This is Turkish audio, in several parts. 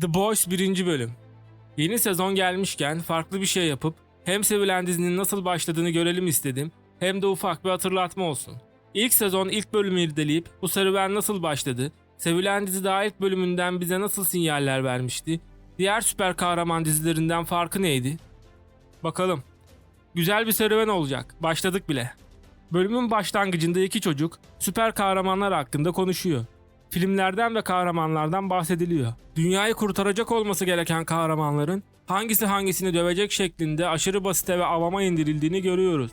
The Boys 1. bölüm. Yeni sezon gelmişken farklı bir şey yapıp hem sevilen dizinin nasıl başladığını görelim istedim hem de ufak bir hatırlatma olsun. İlk sezon ilk bölümü irdeleyip bu serüven nasıl başladı, sevilen dizi daha ilk bölümünden bize nasıl sinyaller vermişti, diğer süper kahraman dizilerinden farkı neydi? Bakalım. Güzel bir serüven olacak. Başladık bile. Bölümün başlangıcında iki çocuk süper kahramanlar hakkında konuşuyor. Filmlerden ve kahramanlardan bahsediliyor. Dünyayı kurtaracak olması gereken kahramanların hangisi hangisini dövecek şeklinde aşırı basite ve avama indirildiğini görüyoruz.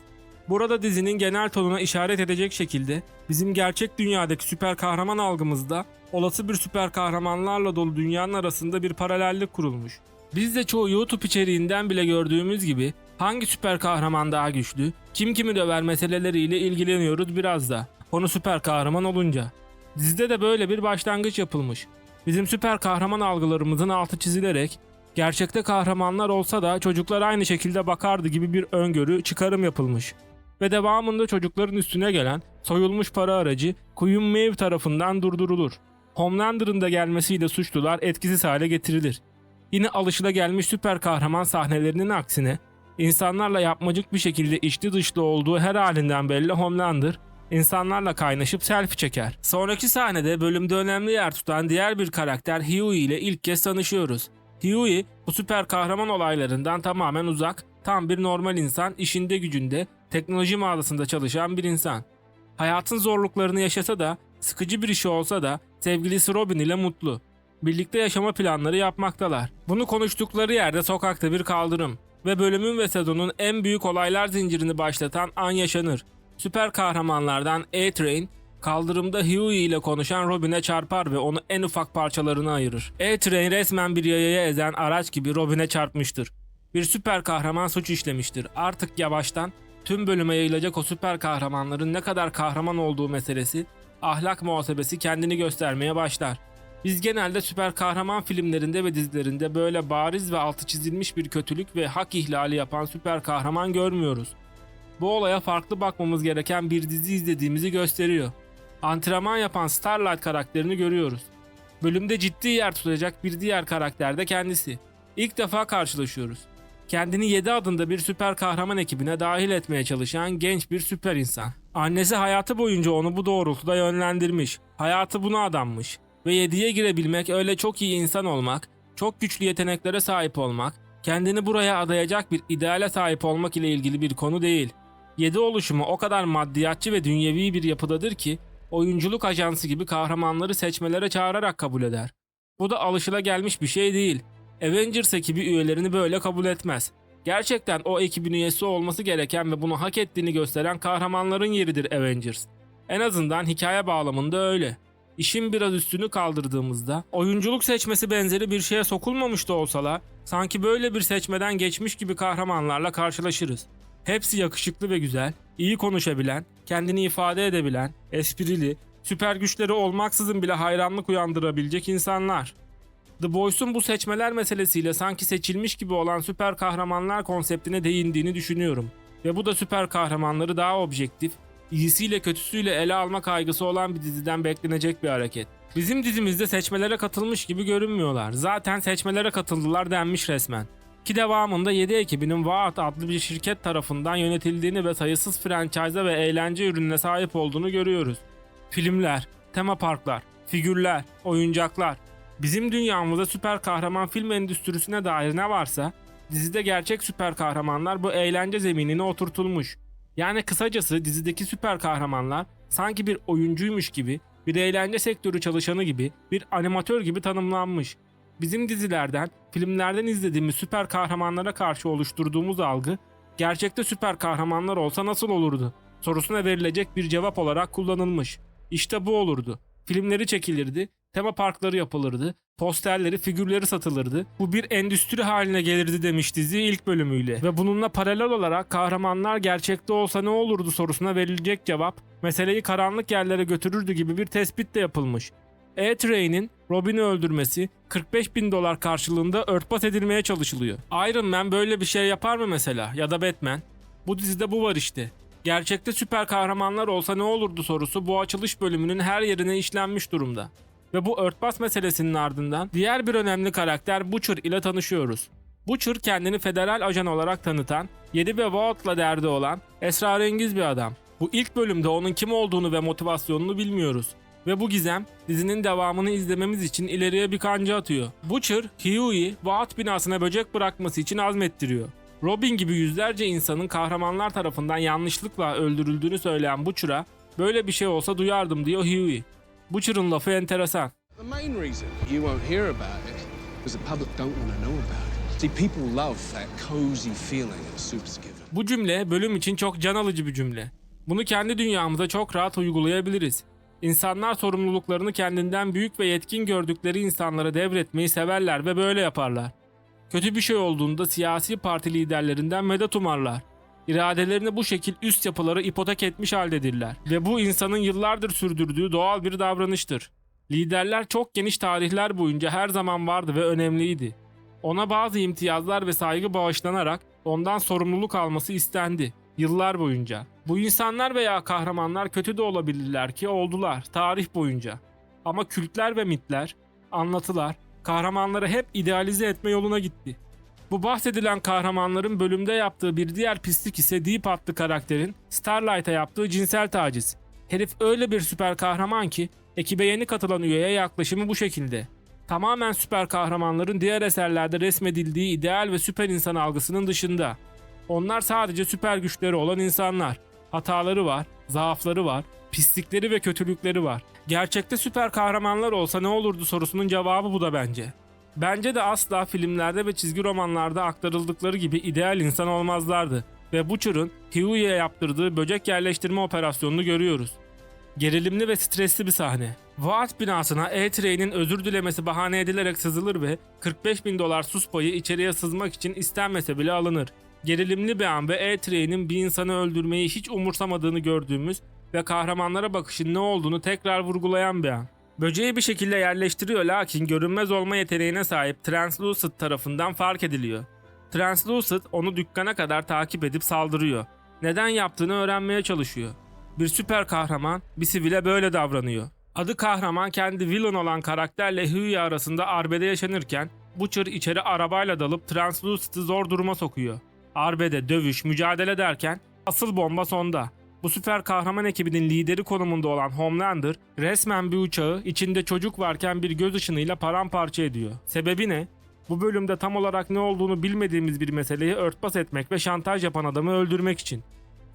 Burada dizinin genel tonuna işaret edecek şekilde bizim gerçek dünyadaki süper kahraman algımızda olası bir süper kahramanlarla dolu dünyanın arasında bir paralellik kurulmuş. Biz de çoğu YouTube içeriğinden bile gördüğümüz gibi hangi süper kahraman daha güçlü, kim kimi döver meseleleriyle ilgileniyoruz biraz da. Konu süper kahraman olunca. Dizide de böyle bir başlangıç yapılmış. Bizim süper kahraman algılarımızın altı çizilerek gerçekte kahramanlar olsa da çocuklar aynı şekilde bakardı gibi bir öngörü çıkarım yapılmış. Ve devamında çocukların üstüne gelen soyulmuş para aracı Queen Maeve tarafından durdurulur. Homelander'ın da gelmesiyle suçlular etkisiz hale getirilir. Yine alışılagelmiş süper kahraman sahnelerinin aksine insanlarla yapmacık bir şekilde içli dışlı olduğu her halinden belli Homelander insanlarla kaynaşıp selfie çeker. Sonraki sahnede bölümde önemli yer tutan diğer bir karakter Huey ile ilk kez tanışıyoruz. Huey bu süper kahraman olaylarından tamamen uzak, tam bir normal insan, işinde gücünde, teknoloji mağazasında çalışan bir insan. Hayatın zorluklarını yaşasa da, sıkıcı bir işi olsa da sevgilisi Robin ile mutlu. Birlikte yaşama planları yapmaktalar. Bunu konuştukları yerde sokakta bir kaldırım ve bölümün ve sezonun en büyük olaylar zincirini başlatan an yaşanır. Süper kahramanlardan A-Train kaldırımda Huey ile konuşan Robin'e çarpar ve onu en ufak parçalarına ayırır. A-Train resmen bir yayaya ezen araç gibi Robin'e çarpmıştır. Bir süper kahraman suç işlemiştir. Artık yavaştan tüm bölüme yayılacak o süper kahramanların ne kadar kahraman olduğu meselesi, ahlak muhasebesi kendini göstermeye başlar. Biz genelde süper kahraman filmlerinde ve dizilerinde böyle bariz ve altı çizilmiş bir kötülük ve hak ihlali yapan süper kahraman görmüyoruz. Bu olaya farklı bakmamız gereken bir dizi izlediğimizi gösteriyor. Antrenman yapan Starlight karakterini görüyoruz. Bölümde ciddi yer tutacak bir diğer karakter de kendisi. İlk defa karşılaşıyoruz. Kendini 7 adında bir süper kahraman ekibine dahil etmeye çalışan genç bir süper insan. Annesi hayatı boyunca onu bu doğrultuda yönlendirmiş. Hayatı buna adanmış. Ve 7'ye girebilmek öyle çok iyi insan olmak, çok güçlü yeteneklere sahip olmak, kendini buraya adayacak bir ideale sahip olmak ile ilgili bir konu değil. 7 oluşumu o kadar maddiyatçı ve dünyevi bir yapıdadır ki oyunculuk ajansı gibi kahramanları seçmelere çağırarak kabul eder. Bu da alışılagelmiş bir şey değil. Avengers ekibi üyelerini böyle kabul etmez. Gerçekten o ekibin üyesi olması gereken ve bunu hak ettiğini gösteren kahramanların yeridir Avengers. En azından hikaye bağlamında öyle. İşin biraz üstünü kaldırdığımızda oyunculuk seçmesi benzeri bir şeye sokulmamış da olsalar sanki böyle bir seçmeden geçmiş gibi kahramanlarla karşılaşırız. Hepsi yakışıklı ve güzel, iyi konuşabilen, kendini ifade edebilen, esprili, süper güçleri olmaksızın bile hayranlık uyandırabilecek insanlar. The Boys'un bu seçmeler meselesiyle sanki seçilmiş gibi olan süper kahramanlar konseptine değindiğini düşünüyorum. Ve bu da süper kahramanları daha objektif, iyisiyle kötüsüyle ele alma kaygısı olan bir diziden beklenecek bir hareket. Bizim dizimizde seçmelere katılmış gibi görünmüyorlar. Zaten seçmelere katıldılar denmiş resmen. Ki devamında 7 ekibinin Vaat adlı bir şirket tarafından yönetildiğini ve sayısız franchise ve eğlence ürününe sahip olduğunu görüyoruz. Filmler, tema parklar, figürler, oyuncaklar. Bizim dünyamızda süper kahraman film endüstrisine dair ne varsa dizide gerçek süper kahramanlar bu eğlence zeminine oturtulmuş. Yani kısacası dizideki süper kahramanlar sanki bir oyuncuymuş gibi, bir eğlence sektörü çalışanı gibi, bir animatör gibi tanımlanmış. Bizim dizilerden, filmlerden izlediğimiz süper kahramanlara karşı oluşturduğumuz algı, gerçekte süper kahramanlar olsa nasıl olurdu? sorusuna verilecek bir cevap olarak kullanılmış. İşte bu olurdu. Filmleri çekilirdi, tema parkları yapılırdı, posterleri, figürleri satılırdı. Bu bir endüstri haline gelirdi demiş dizi ilk bölümüyle. Ve bununla paralel olarak kahramanlar gerçekte olsa ne olurdu sorusuna verilecek cevap, meseleyi karanlık yerlere götürürdü gibi bir tespit de yapılmış. A-Train'in Robin'i öldürmesi 45 bin dolar karşılığında örtbas edilmeye çalışılıyor. Iron Man böyle bir şey yapar mı mesela ya da Batman? Bu dizide bu var işte. Gerçekte süper kahramanlar olsa ne olurdu sorusu bu açılış bölümünün her yerine işlenmiş durumda. Ve bu örtbas meselesinin ardından diğer bir önemli karakter Butcher ile tanışıyoruz. Butcher kendini federal ajan olarak tanıtan, 7 ve Vault'la derdi olan esrarengiz bir adam. Bu ilk bölümde onun kim olduğunu ve motivasyonunu bilmiyoruz. Ve bu gizem dizinin devamını izlememiz için ileriye bir kanca atıyor. Butcher, Hughie, Vault binasına böcek bırakması için azmettiriyor. Robin gibi yüzlerce insanın kahramanlar tarafından yanlışlıkla öldürüldüğünü söyleyen Butcher'a böyle bir şey olsa duyardım diyor Hughie. Butcher'ın lafı enteresan. The main reason you won't hear about it is the public don't want to know about it. See, people love that cozy feeling that Supes given. Bu cümle bölüm için çok can alıcı bir cümle. Bunu kendi dünyamıza çok rahat uygulayabiliriz. İnsanlar sorumluluklarını kendinden büyük ve yetkin gördükleri insanlara devretmeyi severler ve böyle yaparlar. Kötü bir şey olduğunda siyasi parti liderlerinden medet umarlar. İradelerini bu şekil üst yapıları ipotek etmiş haldedirler. Ve bu insanın yıllardır sürdürdüğü doğal bir davranıştır. Liderler çok geniş tarihler boyunca her zaman vardı ve önemliydi. Ona bazı imtiyazlar ve saygı bağışlanarak ondan sorumluluk alması istendi yıllar boyunca. Bu insanlar veya kahramanlar kötü de olabilirler ki oldular tarih boyunca. Ama kültler ve mitler, anlatılar kahramanları hep idealize etme yoluna gitti. Bu bahsedilen kahramanların bölümde yaptığı bir diğer pislik ise Deep adlı karakterin Starlight'a yaptığı cinsel taciz. Herif öyle bir süper kahraman ki ekibe yeni katılan üyeye yaklaşımı bu şekilde. Tamamen süper kahramanların diğer eserlerde resmedildiği ideal ve süper insan algısının dışında. Onlar sadece süper güçleri olan insanlar. Hataları var, zaafları var, pislikleri ve kötülükleri var. Gerçekte süper kahramanlar olsa ne olurdu sorusunun cevabı bu da bence. Bence de asla filmlerde ve çizgi romanlarda aktarıldıkları gibi ideal insan olmazlardı ve Butcher'ın Hughie'ye yaptırdığı böcek yerleştirme operasyonunu görüyoruz. Gerilimli ve stresli bir sahne. Vaat binasına E-Train'in özür dilemesi bahane edilerek sızılır ve 45 bin dolar sus payı içeriye sızmak için istenmese bile alınır. Gerilimli bir an ve E-Train'in bir insanı öldürmeyi hiç umursamadığını gördüğümüz ve kahramanlara bakışın ne olduğunu tekrar vurgulayan bir an. Böceği bir şekilde yerleştiriyor lakin görünmez olma yeteneğine sahip Translucid tarafından fark ediliyor. Translucid onu dükkana kadar takip edip saldırıyor. Neden yaptığını öğrenmeye çalışıyor. Bir süper kahraman bir sivile böyle davranıyor. Adı kahraman kendi villain olan karakterle Hughie arasında arbede yaşanırken Butcher içeri arabayla dalıp Translucid'i zor duruma sokuyor. Arbede, dövüş, mücadele derken asıl bomba sonda. Bu süper kahraman ekibinin lideri konumunda olan Homelander resmen bir uçağı içinde çocuk varken bir göz ışınıyla paramparça ediyor. Sebebi ne? Bu bölümde tam olarak ne olduğunu bilmediğimiz bir meseleyi örtbas etmek ve şantaj yapan adamı öldürmek için.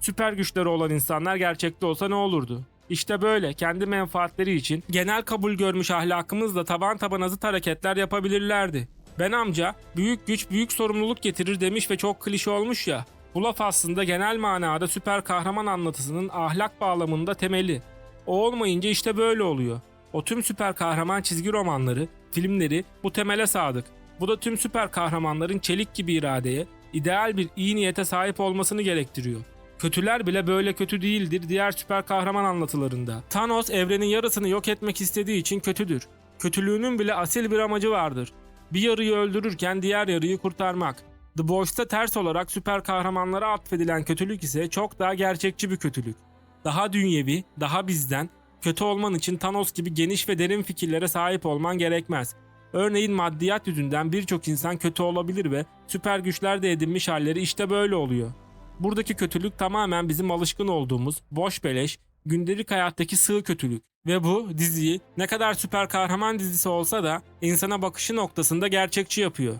Süper güçleri olan insanlar gerçekte olsa ne olurdu? İşte böyle kendi menfaatleri için genel kabul görmüş ahlakımızla taban tabana zıt hareketler yapabilirlerdi. Ben amca büyük güç büyük sorumluluk getirir demiş ve çok klişe olmuş ya. Bu laf aslında genel manada süper kahraman anlatısının ahlak bağlamında temeli. O olmayınca işte böyle oluyor. O tüm süper kahraman çizgi romanları, filmleri bu temele sadık. Bu da tüm süper kahramanların çelik gibi iradeye, ideal bir iyi niyete sahip olmasını gerektiriyor. Kötüler bile böyle kötü değildir diğer süper kahraman anlatılarında. Thanos evrenin yarısını yok etmek istediği için kötüdür. Kötülüğünün bile asil bir amacı vardır. Bir yarıyı öldürürken diğer yarıyı kurtarmak. The Boys'ta ters olarak süper kahramanlara atfedilen kötülük ise çok daha gerçekçi bir kötülük. Daha dünyevi, daha bizden, kötü olman için Thanos gibi geniş ve derin fikirlere sahip olman gerekmez. Örneğin maddiyat yüzünden birçok insan kötü olabilir ve süper güçler de edinmiş halleri işte böyle oluyor. Buradaki kötülük tamamen bizim alışkın olduğumuz boş beleş, gündelik hayattaki sığ kötülük. Ve bu diziyi ne kadar süper kahraman dizisi olsa da insana bakışı noktasında gerçekçi yapıyor.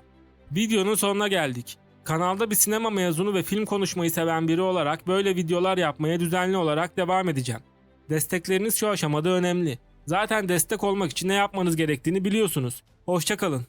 Videonun sonuna geldik. Kanalda bir sinema mezunu ve film konuşmayı seven biri olarak böyle videolar yapmaya düzenli olarak devam edeceğim. Destekleriniz şu aşamada önemli. Zaten destek olmak için ne yapmanız gerektiğini biliyorsunuz. Hoşçakalın.